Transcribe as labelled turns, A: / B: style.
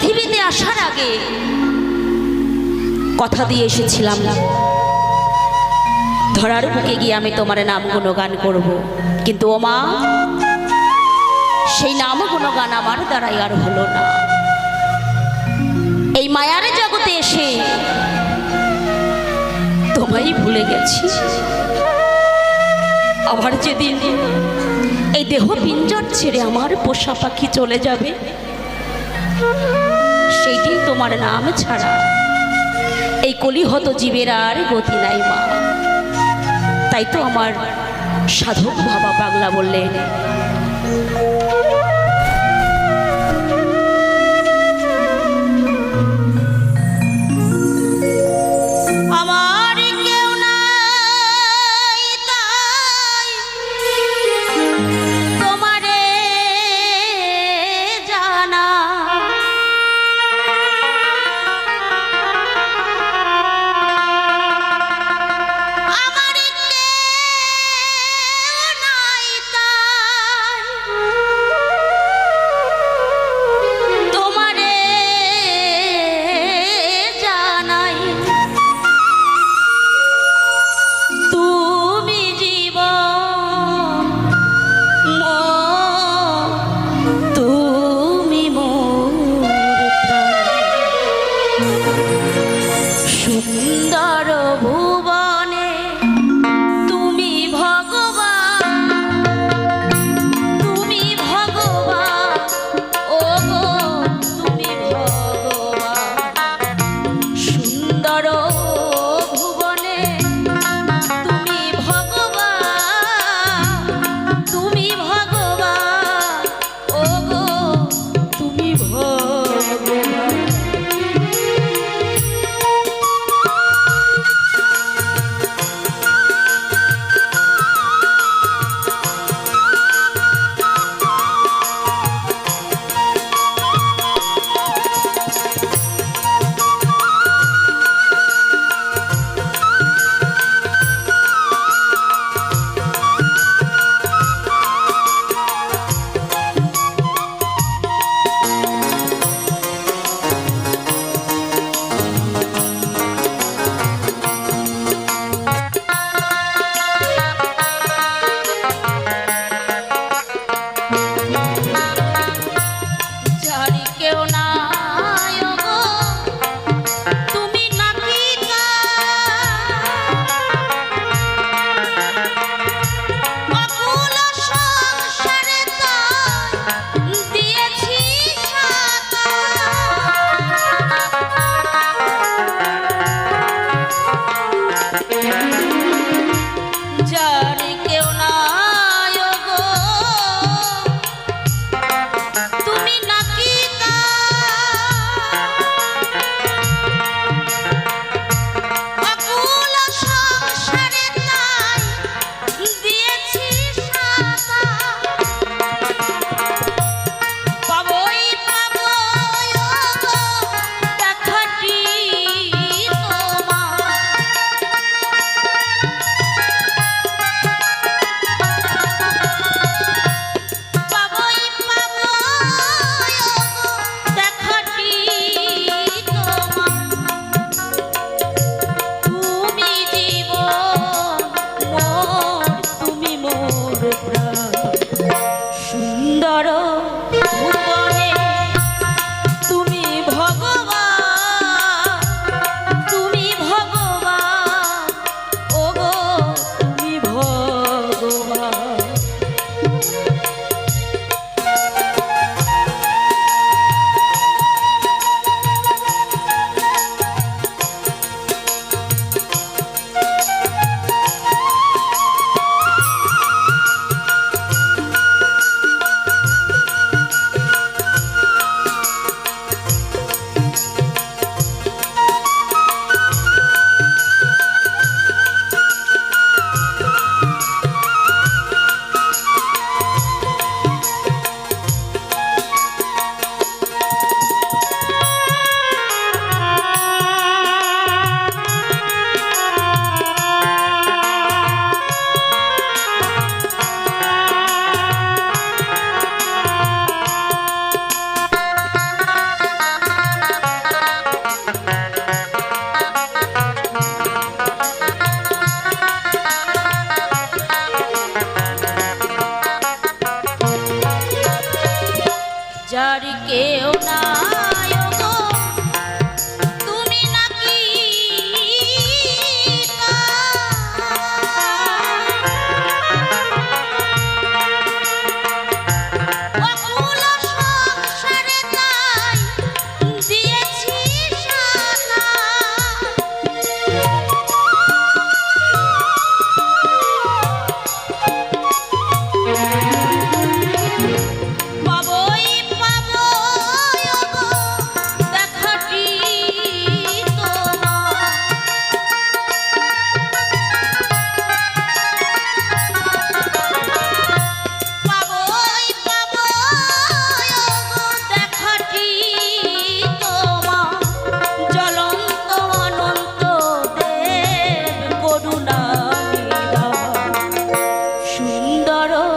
A: আসার আগে কথা দিয়ে এসেছিলাম। ধরার বুকে গিয়ে আমি তোমার নাম গুণগান করব। কিন্তু মা, সেই নাম গুণগান আমার দ্বারাই আর হলো না। এই মায়ার জগতে এসে তোমায় ভুলে গেছি। আবার যেদিন এই দেহ পিঞ্জর ছেড়ে আমার পোষা পাখি চলে যাবে সেই দিন তোমার নাম ছাড়া। এই কলিহত জীবের আর গতি নাই মা। তাই তো আমার সাধক বাবা পাগলা বললেন Thank you. কেউ না দরো